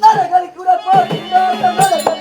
Para, Calicura, para, para, para, para.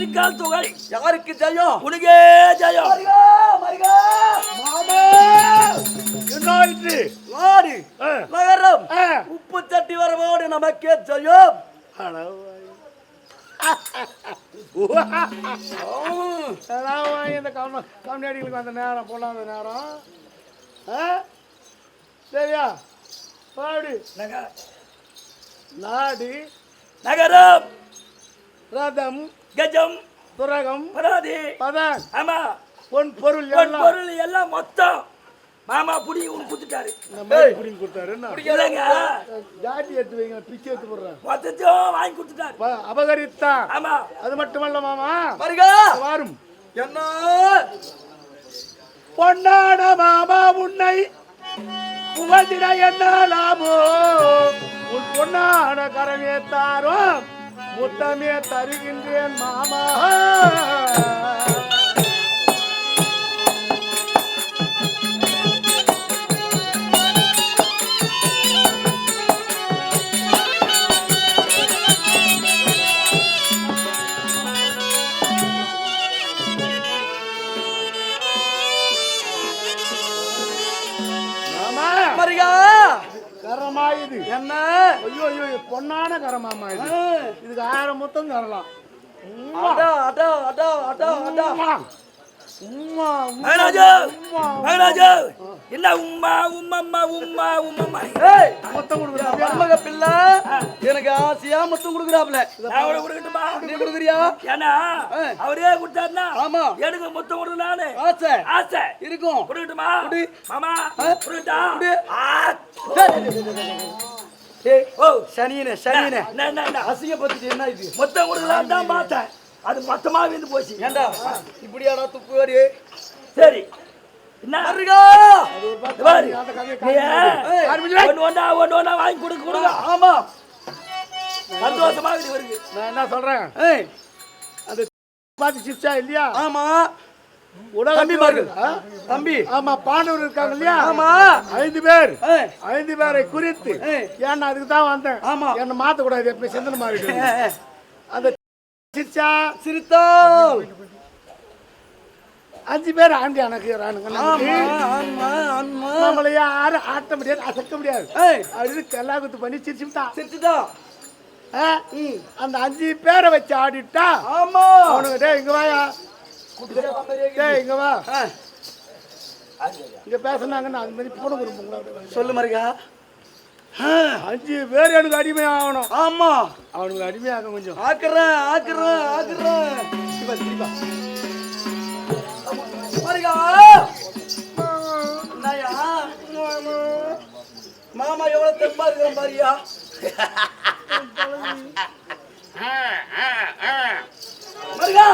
இருக்கால் தொகை யாருக்கு ஜெயம்? உனக்கே ஜெயம். மரிகா மரிகா மாமா. என்ன ஆயிற்று நாடு ஆ. நகரம். உப்பு தட்டி வரவோடு நமக்கே ஜெயம். இந்த கவனம் கம்யூனிட்டிகளுக்கு அந்த நேரம் பொல்லாத நேரம். ஆ? சரியா? பாடு நக- நாடு நகரம். ரதம். கஜம் துரகம் பராதி பதான் ஆமா பொன் பொருள் பொன் பொருள் எல்லாம் மொத்தம். மாமா புடி உனக்கு குத்துட்டாரு புடிங்கி கொடுத்தாரு என்ன? இல்லைங்க ஜாட்டி எடுத்து வைங்க பிச்சை எடுத்து போடுறேன். மொத்தத்தையும் வாங்கி கொடுத்துட்டாரு. ப- அபகரித்தான். ஆமா. அது மட்டுமல்ல மாமா. மரிகா வாரும். என்ன? பொன்னாட மாமா உன்னை புகழ்ந்திட என்ன லாபோ உன் பொன்னாட கரமே தாரோ முத்தமே தருகின்றேன் மாமா. ஆயிரம் மொத்தம் தரலாம். அடா அடா அடா அடா அடா. உம்மா. மகராஜா என்ன உம்மா உம்மம்மா உம்மா உம்மம்மா? ஏய் மொத்தம் கொடுக்குறா. மருமக பிள்ளை. எனக்கு ஆசையா மொத்தம் கொடுக்குறாப்ல நான் உனக்கு கொடுக்கட்டுமா? நீ கொடுக்குறியா? ஏன்னா. அவரே கொடுத்தாருன்னா ஆமா. எனக்கு மொத்தம் கொடுக்க நானு. ஆசை. ஆசை. இருக்கும். கொடுக்கட்டுமா? குடு. மாமா. கொடுக்கட்டா. ஏய் ஓ சனியனே சனியனே. என்ன என்ன இது? மொத்தம் கொடுக்கலாம் தான் பார்த்தேன். அது மொத்தமா விந்து போச்சு. ஏண்டா? இப்படியாடா துப்பு வாடி சரி. அந்த வாங்கி கொடுக்க கொடுங்க ஆமா. சந்தோஷமா நான் என்ன சொல்றேன்? ஏய். பாத்து சிப்ஸா இல்லையா? ஆமா? தம்பி ஆமா பாண்டவர் இருக்காங்க இல்லையா? ஆமா. ஐந்து பேர். ஐந்து பேரை குறித்து. ஏன்னா அதுக்கு தான் வந்தேன். ஆமா. என்ன மாத்த கூடாது எப்படி சிந்தனை மாறி ஏய், அந்த சிரிச்சா? சிரித்தால். அஞ்சு பேர் ஆண்டி எனக்கு நம்மள யாரும் ஆட்ட முடியாது அசைக்க முடியாது. அப்படின்னு கல்லாகுத்து பண்ணி சிரிச்சுட்டான் சிரிச்சுதா? அந்த அஞ்சு பேரை வச்சு ஆடிட்டா ஆமா. அவனுக்கு டேய் இங்க வாயா. இங்க வா. ஆ, இங்க பேசுனாங்கன்னா அந்த மாதிரி போன விரும்புங்களா சொல்லு மருகா அஞ்சு பேர் எனக்கு அடிமை ஆகணும் ஆமா. அவனுக்கு அடிமையாக கொஞ்சம். ஆக்குறேன் ஆக்குறேன் ஆக்குறேன். சிவா சிவா மருகா? மாமா எவ்வளவு தெம்பா இருக்கிறான் பாரியா? மருகா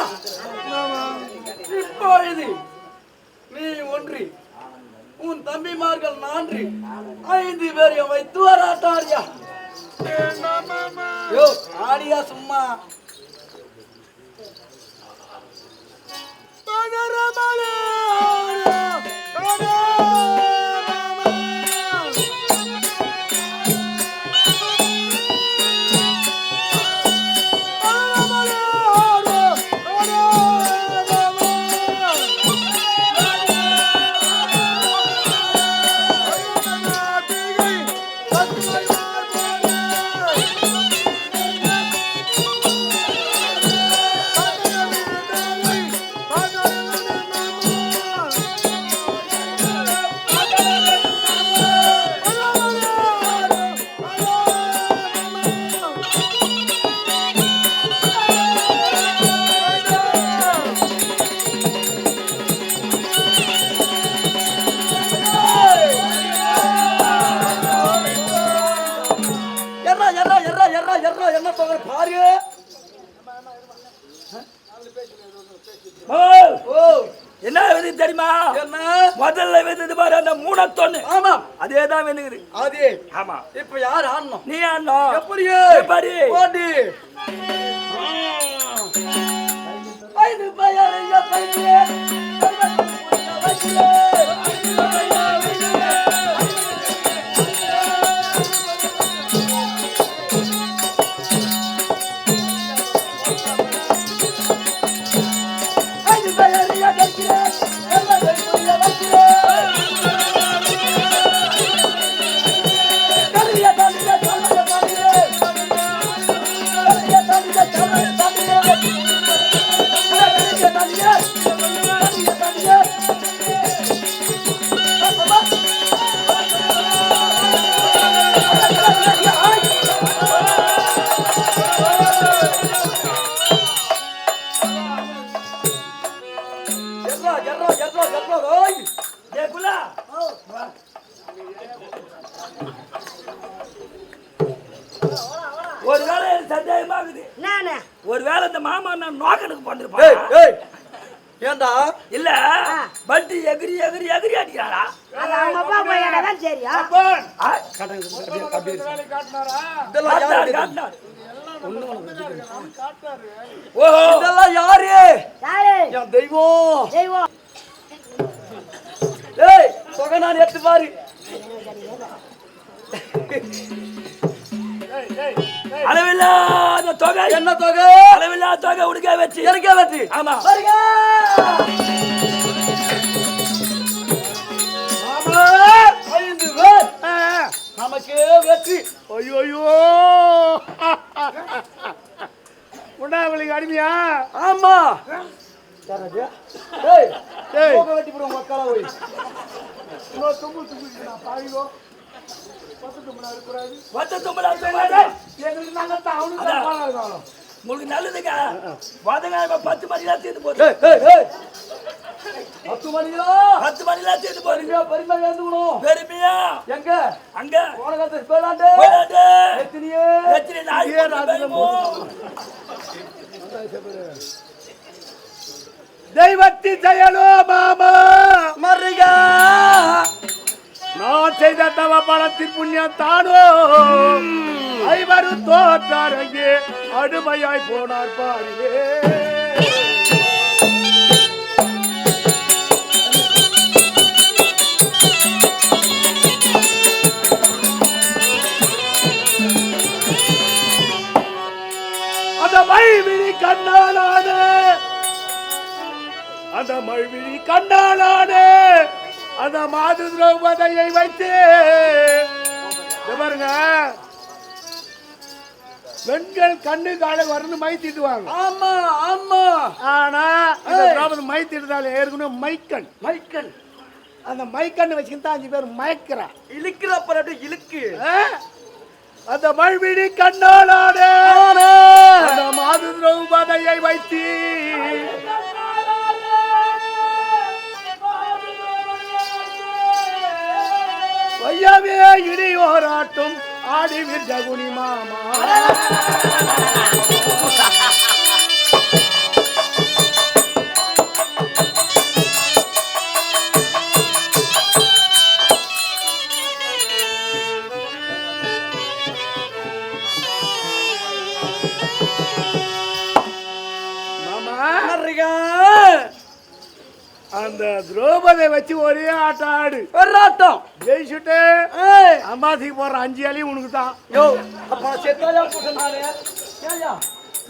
வயது. நீ ஒன்றி. உன் தம்பிமார்கள் நான்கு ஐந்து பேரையும் வைத்து வராட்டாரியா. யோ ஆடியா சும்மா. என்ன விதி தெரியுமா? என்ன? முதல்ல விதது பாரு அந்த மூணத்தொன்னு ஆமா. அதே தான் வெந்துக்குது அதே. ஆமா. இப்ப யார் ஆடணும்? நீ அண்ணா எப்படியே எப்படி? ஓடி. ஐந்து பயர் எப்படியே? ஐந்து ஒரு வேளை எனக்கு சந்தேகமா இருக்குது நானே? ஒரு வேளை இந்த மாமா நான் நோக்கனுக்கு ஏய், பண்ணிருப்பான் ஏய், ஏன்டா? இல்ல பட்டி எகிரி எகிரி எகிரி அடிக்கிறாரா அது அவங்க அப்பா தான் இதெல்லாம் காட்டினாரு, யாரு காட்டினாரு. ஓஹோ. இதெல்லாம் யாரு? யாரு? என் தெய்வம். தெய்வம். ஏய் தொகை நான் எடுத்து பாரு அளவில்லாத தொகை. என்ன தொகை? அளவில்லாத தொகை உடுக்க வச்சு எனக்கே வெற்றி. ஆமா. ஐந்து பேர். நமக்கு வெற்றி. ஐயோ உண்டாவளிக்கு அடிமையா? ஆமா. வெட்டி போடுவோம் மக்களா போய் தும்பு தும்பு நான் ஒத்த தும்பலா தும்பாதே. எங்களுக்கு நாங்கள் தான் அவனுக்கு. தான் பாடம் இருக்காங்க உங்களுக்கு நல்லதுங்க வதங்க பத்து மணிலாம் தீர்ந்து போகுது பத்து மணியா பத்து மணிலாம் தீர்ந்து போகுது பெருமையா பெருமையா இருந்துக்கணும் பெருமையா? எங்க? அங்க. உனக்கு பேலாண்டு போயிடாது. எத்தனையே? எத்தனை நாய் போட்டு பெருமோ. தெய்வத்தி செயலோ மாமா மறியா நான் செய்த தவ பணத்தின் புண்ணியம் தானோ? ஐவரும் தோற்றார் அங்கே அடிமையாய் போனார் மைவிழி கண்ணாலானே. அந்த மழ்விழி கண்ணாலானே. அந்த மாது திரௌபதியை வைத்து பாருங்க. பெண்கள் கண்ணு காலை வரணும் மை தீட்டுவாங்க ஆமா ஆமா. ஆனா இந்த திரௌபதி மை தீட்டுதால ஏற்கனவே மைக்கண் மைக்கன். அந்த மைக்கண்ணு வச்சுக்கிட்டு அஞ்சு பேர் மயக்கிறா. இழுக்கிற அப்படியே இழுக்கு? அந்த மழ்விழி கண்ணாலானே ஆனே. அந்த மாது திரௌபதியை வைத்து இனியோராட்டும் இடியோராட்டும் ஆடி விர்ஜகுனி மாமா. மாமா. மறியா அந்த திரௌபதியை வச்சு ஒரே ஆட்டம் ஆடு. வெறாட்டம் ஜெயிச்சுட்டு ஏய். அம்மாசிக்கு போற அஞ்சு அலியும் உனக்கு தான். யோ அப்ப செத்தாயா போட்ட நானே ஏயா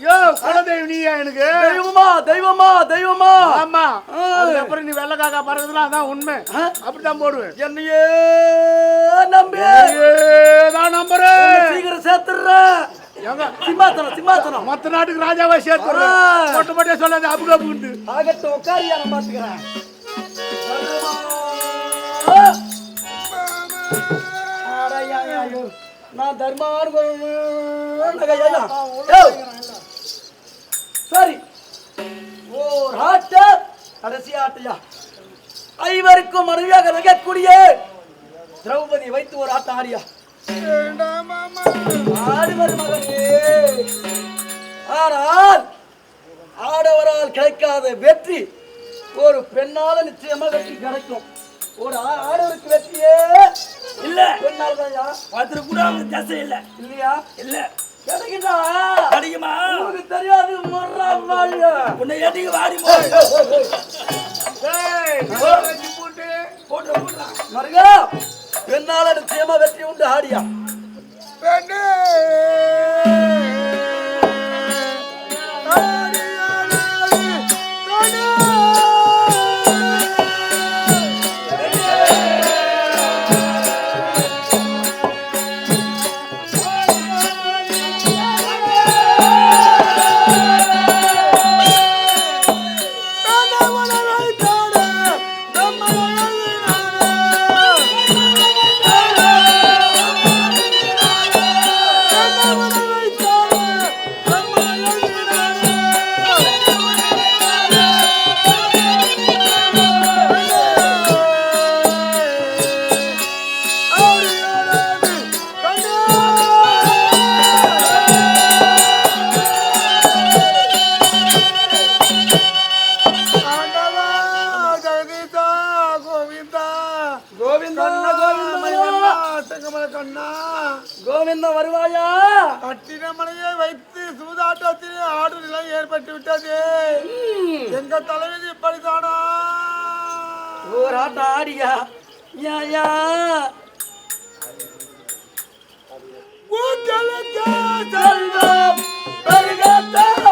யோ குலதெய்வம் நீயா எனக்கு? தெய்வமா தெய்வமா தெய்வமா. ஆமா. அதுக்கப்புறம் நீ வெள்ளக்காக்கா பறக்குதுலாம் அதான் உண்மை. ஆ? அப்படித்தான் போடுவேன். என்னையே நம்பி. தான் எங்க சிம்மாசனம் சிம்மாசனம். மத்த நாட்டுக்கு ராஜாவை சேர்த்துறேன் ஆ. மொட்டை மொட்டையா சொல்லாது அபுகு அபுகுண்டு ஆகட்டும் உட்காரியா நான் பாத்துக்கிறேன். நான் தர்மார் சரி. ஓர் ஆட்ட கடைசி ஆட்டையா ஐவருக்கும் மனைவியாக இருக்கக்கூடிய திரௌபதி வைத்து ஒரு ஆட்டம் ஆடியா ஆடுவர் மகனே ஆனால் கிடைக்காத வெற்றி ஒரு பெண்ணால நிச்சயமா வெற்றி கிடைக்கும். ஒரு ஆடவருக்கு வெற்றியே இல்ல. பெண்ணால் தான்யா. பார்த்துட்டு கூட அவங்க தசை இல்ல. இல்லையா? இல்ல. கிடைக்குதா? கிடைக்குமா உனக்கு தெரியாது வாழியா உன்னை ஏட்டிக்கு வாடி போய் போட்டு. போட்டு மருகா பெண்ணால நிச்சயமா வெற்றி உண்டு ஆடியா? பெண்ணே. சூதாட்டத்தில் ஆடு நிலை ஏற்பட்டு விட்டது. எங்க தலைவிதி இப்படித்தானா ஒரு ஆட்டம் ஆடியா? யா யா. உங்களுக்கு செல்வம் பெருகத்தான்